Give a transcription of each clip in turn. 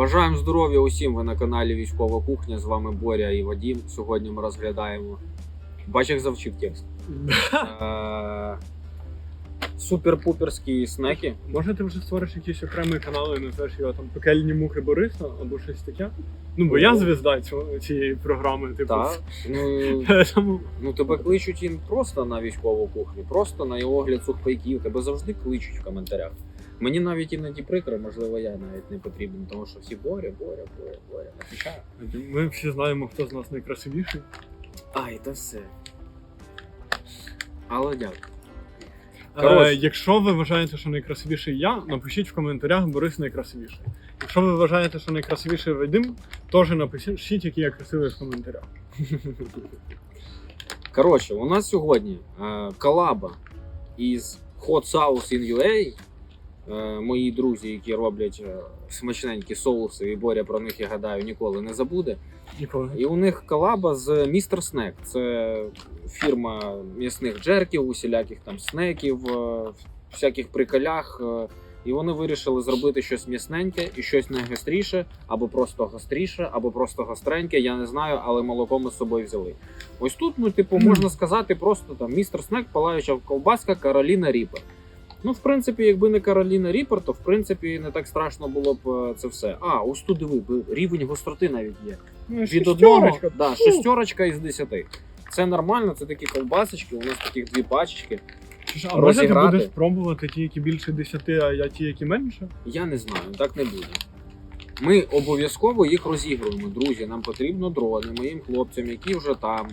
Бажаємо здоров'я усім. Ви на каналі Військова кухня. З вами Боря і Вадім. Сьогодні ми розглядаємо. Бач, як завчив текст. Е, Супер-пуперські снеки. Може ти вже створиш якийсь окремий канал і назвеш його там пекельні мухи Бориса або щось таке? Ну, бо я звізда цього, цієї програми, типу. Так. Ну, Тому ну тебе кличуть і просто на військову кухню, просто на його огляд сухпайків. Тебе завжди кличуть в коментарях. Мені навіть іноді прикро, можливо, я навіть не потрібен, тому що всі Боря, Боря, Боря, Боря. Ми всі знаємо, хто з нас найкрасивіший. Ай, та все. Але дякую. Е, Коротше. якщо ви вважаєте, що найкрасивіший я, напишіть в коментарях Борис найкрасивіший. Якщо ви вважаєте, що найкрасивіший Вадим, теж напишіть, який я красивий в коментарях. Коротше, у нас сьогодні е, колаба із Hot Sauce in UA. Е, мої друзі, які роблять е, смачненькі соуси, і Боря про них, я гадаю, ніколи не забуде. Ніколи. І у них колаба з Mr. Snack. Це фірма м'ясних джерків, усіляких там снеків, е, всяких приколях. І вони вирішили зробити щось м'ясненьке і щось найгостріше, або просто гостріше, або просто гостреньке. Я не знаю, але молоко ми з собою взяли. Ось тут, ну, типу, можна сказати, просто там містер Снек, палаюча ковбаска Кароліна Ріпер. Ну, в принципі, якби не Кароліна Ріпер, то в принципі не так страшно було б е, це все. А, ось тут диви, рівень гостроти навіть є. Ну, Від одного да, шестерочка із десяти. Це нормально, це такі ковбасочки, у нас таких дві пачечки. А може ти будеш пробувати ті, які більше 10, а я ті, які менше? Я не знаю, так не буде. Ми обов'язково їх розігруємо, друзі. Нам потрібно дрони моїм хлопцям, які вже там,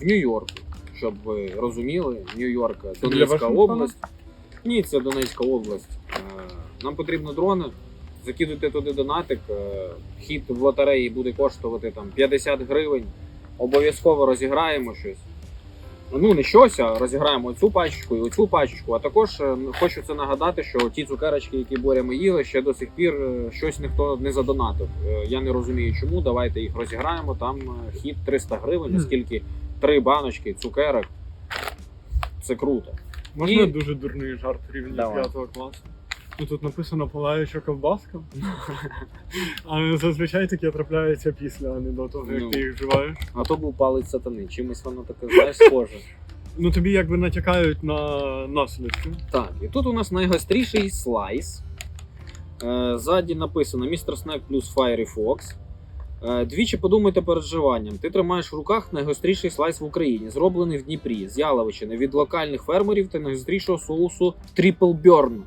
в Нью-Йорку. Щоб ви розуміли, Нью-Йорк, Донецька область. Ні, це Донецька область. Е, Нам потрібно дрони. Закидуйте туди донатик. е, Хід в лотереї буде коштувати там 50 гривень. Обов'язково розіграємо щось. Ну, не щось, а розіграємо цю пачечку і оцю пачечку. А також е, хочу це нагадати, що ті цукерочки, які Боря ми їли, ще до сих пір е, щось ніхто не задонатив. Е, Я не розумію, чому. Давайте їх розіграємо. Там е, хід 300 гривень, оскільки три баночки цукерок. Це круто. Можна І- дуже дурний жарт рівня Давай. 5 класу. Ну тут написано палаюча ковбаска. А зазвичай таке трапляється після, а не до того, як Ну. ти їх вживаєш. А то був палець сатани. Чимось воно таке, знаєш, схоже. Ну тобі якби натякають на наслідки. Так, і тут у нас найгостріший слайс. Е, ззаді написано Mr. Snack плюс Fiery Fox. Е, двічі подумайте перед вживанням. Ти тримаєш в руках найгостріший слайс в Україні, зроблений в Дніпрі з Яловичини від локальних фермерів та найгострішого соусу Triple Burn.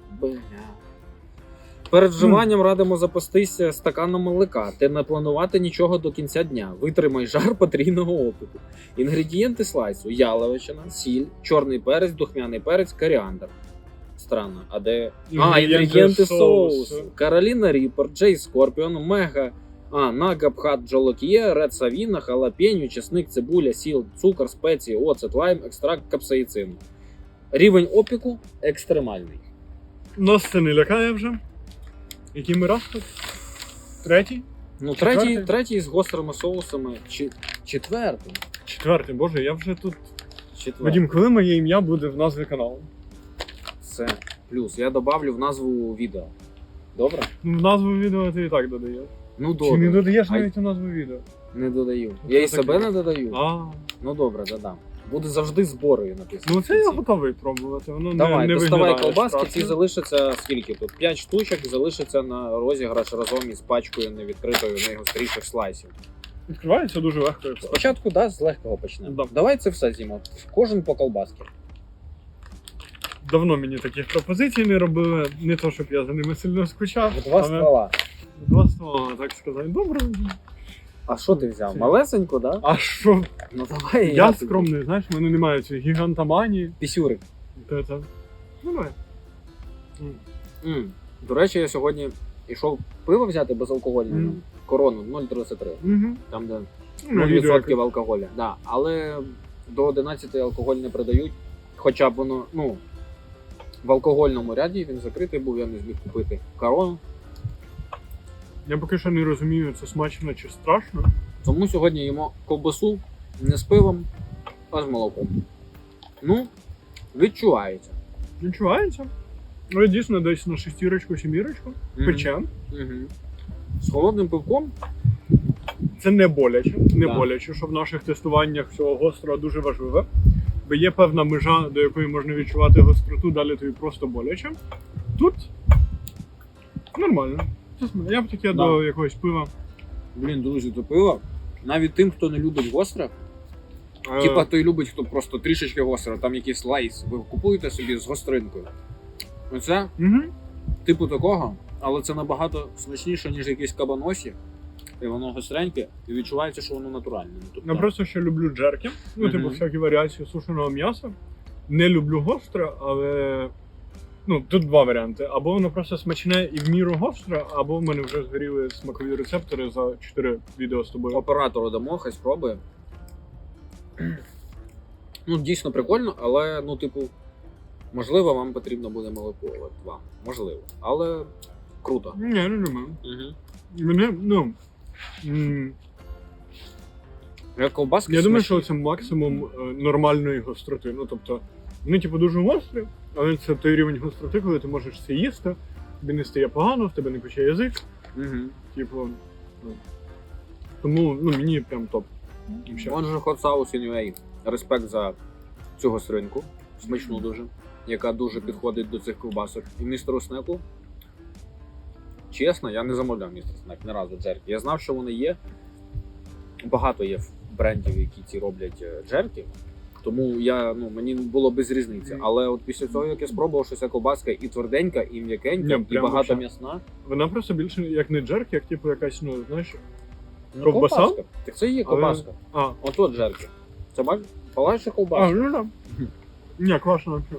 Перед вживанням радимо запастися стаканом молока та не планувати нічого до кінця дня. Витримай жар потрійного опиту. Інгредієнти слайсу: яловичина, сіль, чорний перець, духмяний перець, коріандр. Странно, а де. А, Інгредієнти соусу. Кароліна Ріпер, Джей Скорпіон, Мега. А, Нага, Пхат, Джолокіє, Ред Савіна, халапеньо, чесник, цибуля, сіл, цукор, спеції, оцет, лайм, екстракт капсаїцину. Рівень опіку екстремальний. Нас це не лякає вже. Який ми раз тут? Третій? Ну, Четвертий? третій, третій з гострими соусами. Чи, четвертий. Четвертий, боже, я вже тут. Четвертий. Вадім, коли моє ім'я буде в назві каналу? Це плюс. Я добавлю в назву відео. Добре? Ну, в назву відео ти і так додаєш. Ну Чи не додаєш навіть у назву відео? Не додаю. Я і себе не додаю. А, Ну добре, додам. Буде завжди зборою написано. ну в це я кінці. готовий пробувати. Воно Давай, не, не доставай виглядає колбаски, ці страшно. залишаться скільки тут? 5 штучок залишаться на розіграш разом із пачкою невідкритою найгостріших слайсів. Відкривається дуже легко. і. Спочатку да, з легкого почнемо. Да. Давай це все зімо. Кожен по колбаски. Давно мені таких пропозицій не робили. Не то, щоб я за ними сильно скучав. Два але ствола. Два ствола, так сказати. Добре. А що ти взяв? Малесеньку, да? А що? Ну давай. Я тобі. скромний, знаєш, в мене немає цієї гігантоманії. Пісюрик. Та це. Ну, давай. М. М. До речі, я сьогодні йшов пиво взяти безалкогольне. Мгм. Корону 0,33. Мгм. Там, де Ну, відео 0% алкоголя. Да. Але до 11 алкоголь не продають. Хоча б воно, ну, в алкогольному ряді він закритий був, я не зміг купити корону. Я поки що не розумію, це смачно чи страшно. Тому сьогодні їмо ковбасу не з пивом, а з молоком. Ну, відчувається. Відчувається. Але дійсно десь на шестірочку, сімірочку. Мгм. Пече. Мгм. З холодним пивком Це не боляче, не Да. боляче, що в наших тестуваннях всього гострого дуже важливе. Бо є певна межа, до якої можна відчувати гостроту, далі тобі просто боляче. Тут нормально. Чесно, Я б таке Да. до якогось пива. Блін, друзі, то пиво. Навіть тим, хто не любить гостре, е, типа той любить, хто просто трішечки гостре, там якийсь лайс, ви купуєте собі з гостринкою. Оце Мгм. типу такого, але це набагато смачніше, ніж якісь кабаносі. І воно гостреньке, і відчувається, що воно натуральне. Ну, тобто, Я просто ще люблю джерки. Ну, Мгм. типу, всякі варіації сушеного м'яса. Не люблю гостре, але. Ну, тут два варіанти. Або воно просто смачне і в міру гостре, або в мене вже згоріли смакові рецептори за 4 відео з тобою. оператору дамо, хай спробує. Ну, дійсно прикольно, але, ну, типу, можливо, вам потрібно буде молоко. От вам. Можливо. Але круто. Ні, не думаю. Угу. Мене, ну. м, ковбаски Я думаю, смачні. що це максимум е, нормальної гостроти. Ну, тобто, вони, типу, дуже гострі, але це той рівень гостроти, коли ти можеш це їсти, тобі не стає погано, в тебе не пече язик. Мгм. Типу, ну. Тому ну, мені прям топ. Ще. Отже, Hot Sauce UA. Респект за цю гостринку. Смачну дуже, яка дуже підходить до цих ковбасок. І містеру Снеку. Чесно, я не замовляв містер Снек ні разу джерки. Я знав, що вони є. Багато є брендів, які ці роблять е, джерки. Тому я, ну, мені було без різниці. Але от після цього, як я спробував, що ця ковбаска і тверденька, і м'якенька, Ні, і прям багато вообще. м'ясна. Вона просто більше як не джерк, як типу якась, ну, знаєш. Ну, Ковбаса? ковбаска. Так це і є ковбаска. А, Ото джерки. Це бачиш? Палаюча а ну да. Ні, класно вообще.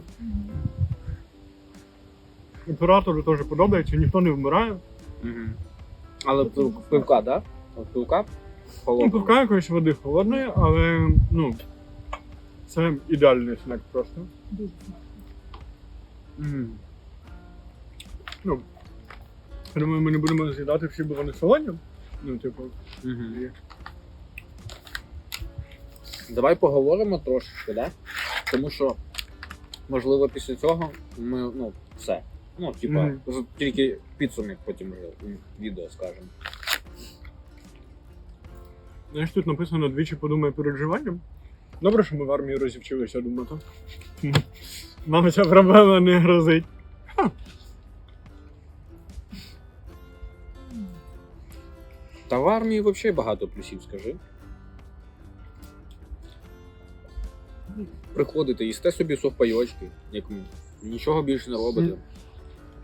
Оператору теж подобається, ніхто не вмирає. Мгм. Але пив- пивка, да? От пивка Ну, холодного. пивка якоїсь води холодної, але ну. Це ідеальний снек просто. Мгм. Ну. Я думаю, ми не будемо з'їдати всі, бо вони солоні. Ну, типу, і- Давай поговоримо трошечки, да? Тому що, можливо, після цього ми, ну, все. Ну, типа, з- тільки підсумок потім вже у відео скажемо. Знаєш, тут написано двічі подумай перед вживанням. Добре, що ми в армії розівчилися думати. Нам ця проблема не грозить. Та в армії взагалі багато плюсів, скажи. Приходите, їсте собі совпайочки, як ми. Нічого більше не робите.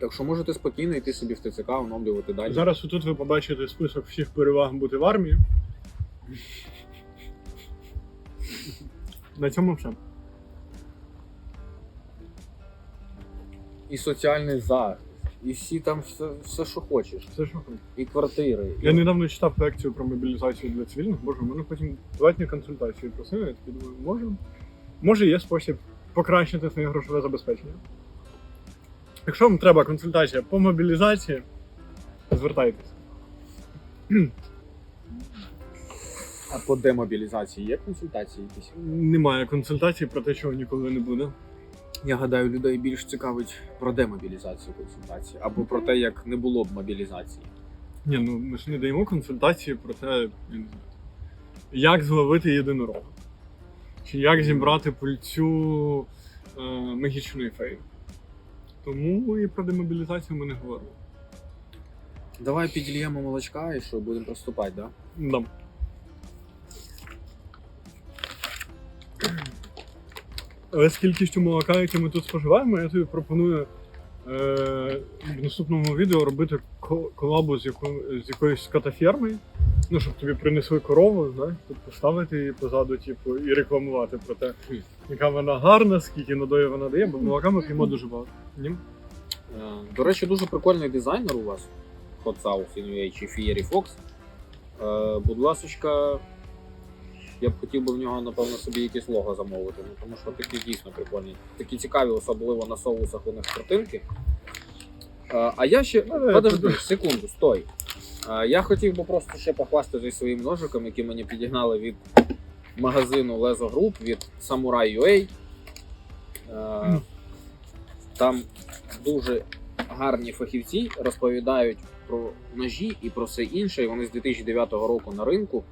Так що можете спокійно йти собі в ТЦК, оновлювати далі. Зараз отут ви побачите список всіх переваг бути в армії. На цьому все. І соціальний захист, і всі там все, все що хочеш. Все, що хочеш. І квартири. Я і... недавно читав лекцію про мобілізацію для цивільних. Боже, мене потім платні консультації просили. Я такий думаю, може, може є спосіб покращити своє грошове забезпечення. Якщо вам треба консультація по мобілізації, звертайтеся. А по демобілізації є консультації якісь? Немає консультації про те, чого ніколи не буде. Я гадаю, людей більш цікавить про демобілізацію консультації, або про те, як не було б мобілізації. Ні, ну ми ж не даємо консультації про те, як зловити єдинорога. Чи як зібрати пульцю е, магічної феї. Тому і про демобілізацію ми не говоримо. Давай підільємо молочка і що будемо приступати, да? Да. Але з кількістю молока, яке ми тут споживаємо, я тобі пропоную е, в наступному відео робити колабу з, яко, з якоюсь скотофермою. Ну, щоб тобі принесли корову, знаєш, тут поставити її позаду, типу, і рекламувати про те, яка вона гарна, скільки надою вона дає, бо молока ми п'ємо дуже багато. Ні? Е, До речі, дуже прикольний дизайнер у вас. Hot Sauce in чи Fiery Fox. Е, Будь ласочка, я б хотів би в нього, напевно, собі якесь лого замовити. Ну, тому що такі дійсно прикольні. Такі цікаві, особливо на соусах у них картинки. Е, А я ще. Ну, Подожди, секунду, стой. Е, Я хотів би просто ще похвастатися своїм ножиком, який мені підігнали від магазину Lezo Group від Samurai UA. Е, Там дуже гарні фахівці розповідають про ножі і про все інше. І вони з 2009 року на ринку.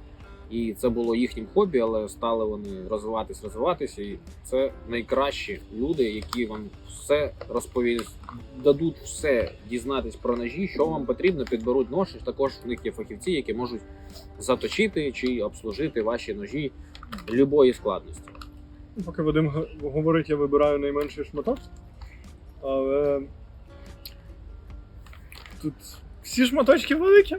І це було їхнім хобі, але стали вони розвиватись, розвиватися. І це найкращі люди, які вам все розповість, дадуть все дізнатись про ножі, що вам потрібно, підберуть нож. І також в них є фахівці, які можуть заточити чи обслужити ваші ножі любої складності. Поки Вадим говорить, я вибираю найменший шматок. Але тут всі шматочки великі.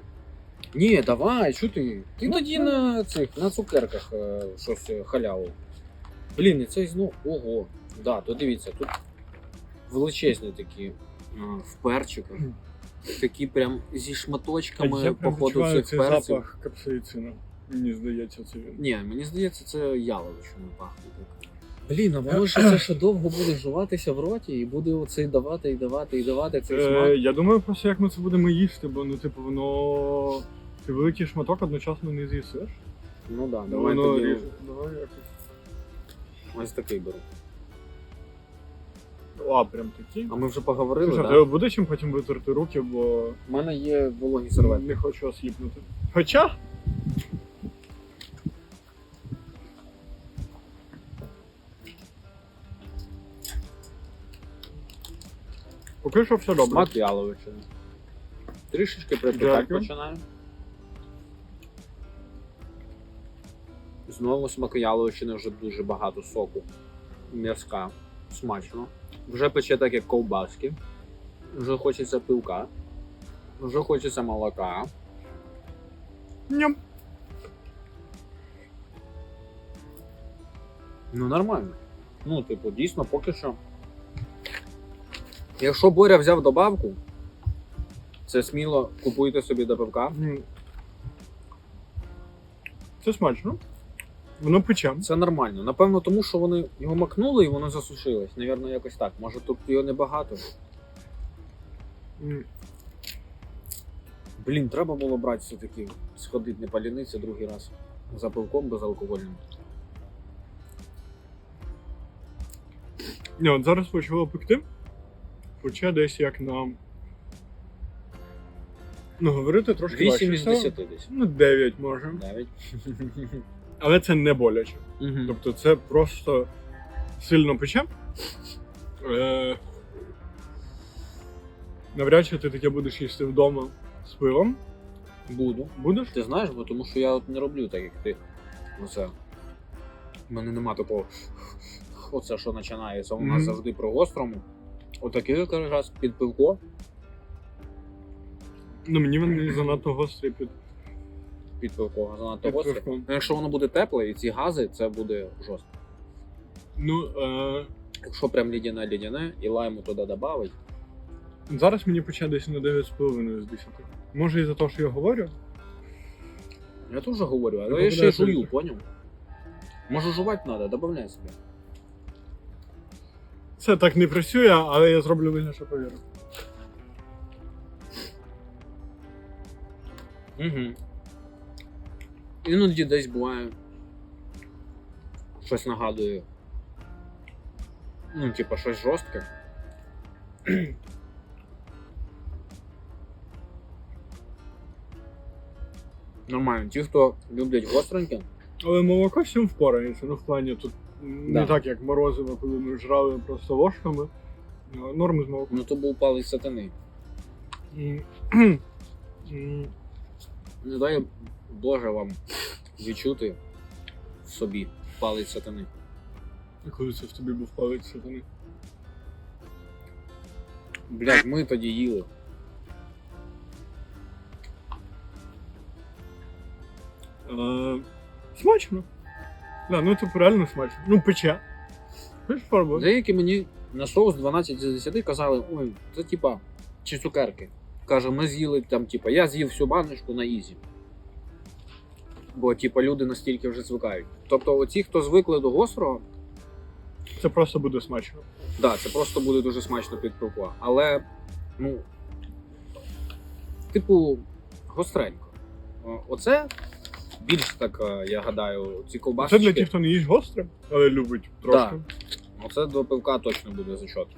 Ні, давай, що ти? Ти Ну, тоді ну. на цих на цукерках е, щось е, халяву. Блін, і цей знов. Ого. Да, то дивіться, тут величезні такі е, в перчиках. Такі прям зі шматочками, я прям походу, відчуваю цих цей перців. запах капсаїцину. Мені здається, це він. Ні, мені здається, це яловичина пахне так. Блін, а воно ще це ще довго буде жуватися в роті і буде оцей давати і давати і давати цей Е, смак. я думаю просто, як ми це будемо їсти, бо ну, типу, воно. Ти великий шматок одночасно не з'їсиш. Ну да, Ну, давай воно тоді ріже. Давай якось. ось такий беру. А, прям такі. А ми вже поговорили, Слушай, так? тебе буде чим потім витерти руки, бо У мене є вологі серветки. не хочу осліпнути. Хоча. Поки що все добре. Смак яловичини. Трішечки припікати Дякую. починає. Знову смак яловичини вже дуже багато соку. М'язка. Смачно. Вже пече так, як ковбаски. Вже хочеться пивка. Вже хочеться молока. Ням. Ну нормально. Ну, типу, дійсно, поки що. Якщо Боря взяв добавку, це сміло купуйте собі до пивка. Це смачно. Воно пече. Це нормально. Напевно, тому що вони його макнули і воно засушилось. Навірно, якось так. Може тут його небагато. М. Блін, треба було брати все-таки сходити не паліниця другий раз. За пивком безалкогольним. Ні, от зараз почало пекти. Поче десь як на. Ну, говорити трошки 8 важче із стало. 10 десь. Ну, 9 може. 9. Але це не боляче. Тобто це просто сильно пече. Е... Навряд чи ти таке будеш їсти вдома з пивом. Буду. Будеш? Ти знаєш, бо тому що я от не роблю так, як ти. Оце. У мене нема такого. Оце що починається. У нас Мгм. завжди про гострому. Отакий якраз під пивко, Ну, мені він занадто гострий під, під пивко, занадто гостре. Ну, якщо воно буде тепле і ці гази, це буде жорстко. Ну, е... Якщо прям лідяне лідяне і лайму туди додавить. зараз мені пече десь на 9,5 з 10. Може із-за того, що я говорю. Я теж говорю, але Ну, я ще й жую, поняв? Може жувати треба, додай собі. Це так не працює, але я зроблю вигляд, що повірю. Угу. Іноді десь буває. Щось нагадує. Ну, типа, щось жорстке. Нормально. Ті, хто люблять гостреньке, Але молоко цим впорається. Ну, в плані тут не Да. так, як морозиво, коли ми жрали просто ложками. Ну, Норми з молоком. ну то був палець сатани. М. М. Не дай Боже вам відчути в собі палець сатани. І Коли це в тобі був палець сатани. Блять, ми тоді їли. Е, Смачно. Да, ну типу реально смачно. Ну, пече. Хочеш спробувати? Деякі мені на соус 12 з 10 казали, ой, це типа чи цукерки. Каже, ми з'їли там, типа, я з'їв всю баночку на ізі. Бо, типа, люди настільки вже звикають. Тобто, оці, хто звикли до гострого, Це просто буде смачно. да, це просто буде дуже смачно під пивко. Але, ну, типу, гостренько. Оце більш так, е, я гадаю, ці Це для тих, хто не їсть гостре, але любить трошки. Оце до пивка точно буде зачот.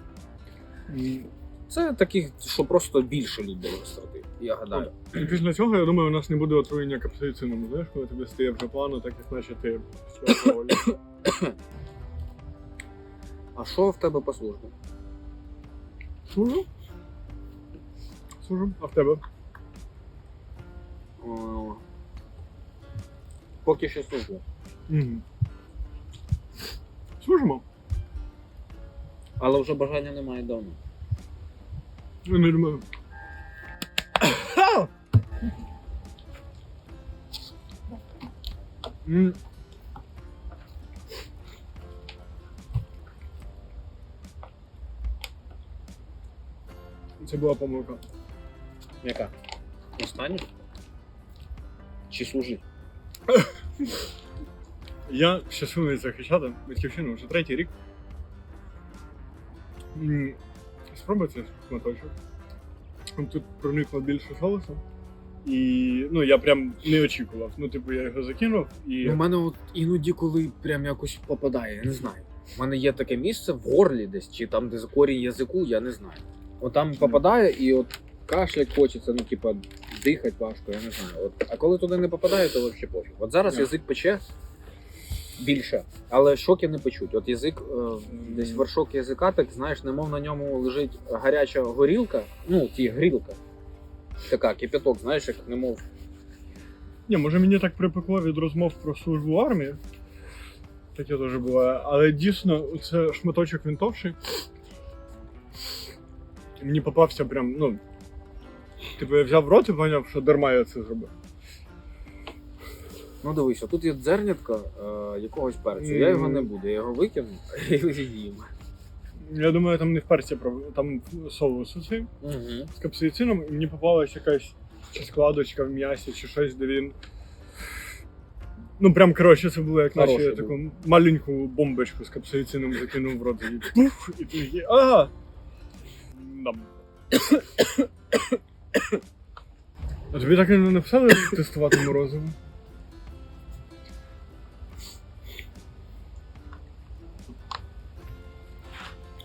Це таких, що просто більше людей гострити, я гадаю. І після цього, я думаю, у нас не буде отруєння капсаїцином. Знаєш, коли тобі стає вже погано, так як наче ти все. А що в тебе по службі? Служу? Служу. А в тебе? О, Поки що служу. Угу. Служимо. Але вже бажання немає вдома. Я не думаю. М. Це була помилка. Яка? Останнє? Чи служить? Я щасливий захищати батьківщину вже третій рік. Цей шматочок. Тут проникло більше соусу. І ну я прям не очікував. Ну, типу, я його закинув і. У мене от іноді, коли прям якось попадає, я не знаю. У мене є таке місце в горлі десь, чи там, де корінь язику, я не знаю. От там попадає і от кашлять хочеться, ну типа дихати важко, я не знаю. От, а коли туди не попадає, то взагалі пофіг. От зараз язик пече більше, але щоки не печуть. От язик, е, десь вершок язика, так знаєш, немов на ньому лежить гаряча горілка, ну, ті грілка. Така, кипяток, знаєш, як немов Ні, може мені так припекло від розмов про службу в армії. Таке теж буває. Але дійсно, це шматочок він товший. Мені попався прям, ну. Типу, я взяв в рот і поняв, що дарма я це зробив. Ну дивись, тут є дзернятка е, якогось перцю. Я його не буду, я його викину і з'їм. Я думаю, там не в перці проб- там соус оцей Угу. з капсаїцином, і мені попалась якась чи складочка в м'ясі, чи щось, де він. Ну, прям коротше, це було як наче я таку маленьку бомбочку з капсаїцином закинув в рот і пуф, і ти такий, ага. Нам. А тобі так і не написали тестувати морозиво?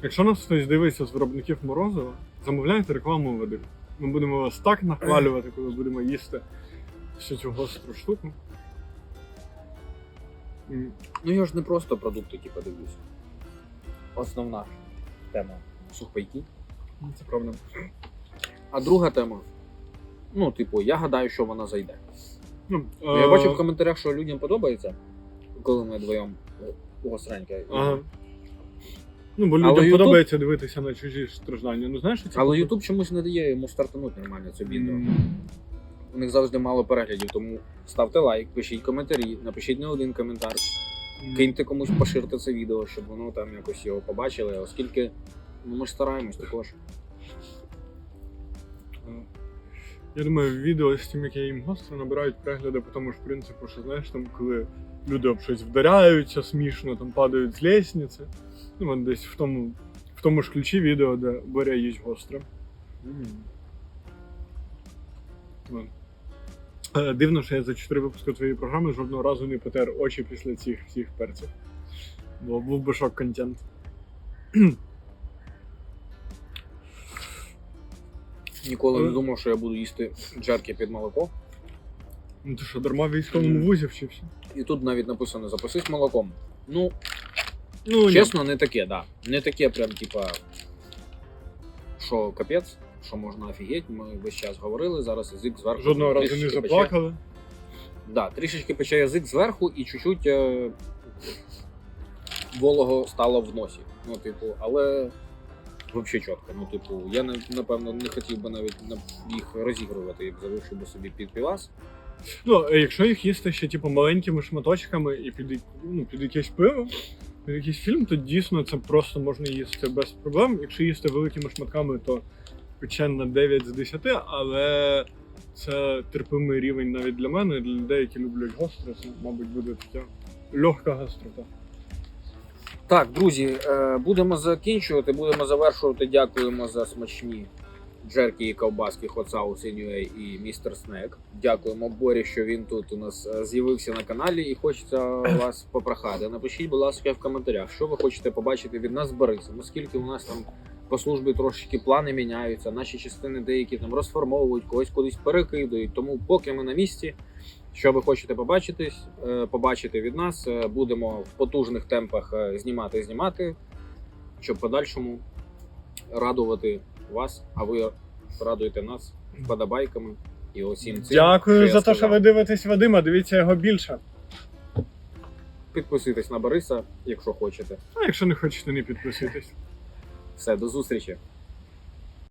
Якщо нас хтось дивиться з виробників морозива, замовляйте рекламу води. Ми будемо вас так нахвалювати, коли будемо їсти всю цю гостру штуку. Ну я ж не просто продукти, типу, дивлюсь. Основна тема сухпайки. Це правда. А друга тема. Ну, типу, я гадаю, що вона зайде. Ну, Я е, бачив в коментарях, що людям подобається, коли ми вдвоєм гостреньке. Ага. Ну, бо Але людям YouTube- подобається дивитися на чужі страждання. Ну знаєш, що це Але? YouTube чомусь не дає йому стартанути нормально це відео. У них завжди мало переглядів, тому ставте лайк, пишіть коментарі, напишіть не один коментар. Киньте комусь поширте це відео, щоб воно там якось його побачили, оскільки ну, ми ж стараємось також. Я думаю, відео з тим, як я їм гостро, набирають перегляди по тому ж принципу, що знаєш, там, коли люди об щось вдаряються смішно, там падають з лестниці. Ну, десь в тому, в тому ж ключі відео, де Боря їсть гостро. От. Е, Дивно, що я за 4 випуски твоєї програми жодного разу не потер очі після цих всіх перців. Бо був би шок контент. Ніколи не думав, що я буду їсти джерки під молоко. Ну ти що, дарма в військовому вузі вчився? І тут навіть написано запасись молоком. Ну, Ну, чесно, не таке, да. Не таке, прям, типа, що капець, що можна офігеть. Ми весь час говорили, зараз язик зверху. Жодного разу не трішечки пече. заплакали. Да, трішечки пече язик зверху і чуть-чуть е, волого стало в носі. Ну, типу, але взагалі чітко. Ну, типу, я не- напевно не хотів би навіть на- їх розігрувати, як залишив би собі під півас. Ну, е, якщо їх їсти ще типу маленькими шматочками і під, як- ну, під якесь пиво, якийсь фільм, то дійсно це просто можна їсти без проблем. Якщо їсти великими шматками, то пече на 9 з 10, але це терпимий рівень навіть для мене, для людей, які люблять гостро, це, мабуть, буде така легка гастрота. Так, друзі, е, будемо закінчувати, будемо завершувати. Дякуємо за смачні джерки і ковбаски Hot Sauce Anyway і Містер Снек. Дякуємо Борі, що він тут у нас е, з'явився на каналі і хочеться вас попрохати. Напишіть, будь ласка, в коментарях, що ви хочете побачити від нас з Борисом, оскільки у нас там по службі трошечки плани міняються, наші частини деякі там розформовують, когось кудись перекидують. Тому, поки ми на місці, що ви хочете побачитись, е, побачити від нас, е, будемо в потужних темпах знімати, знімати, щоб подальшому радувати вас, а ви радуєте нас вподобайками і усім цим. Дякую за те, що сказав. ви дивитесь Вадима, дивіться його більше. Підписуйтесь на Бориса, якщо хочете. А якщо не хочете, не підписуйтесь. Все, до зустрічі.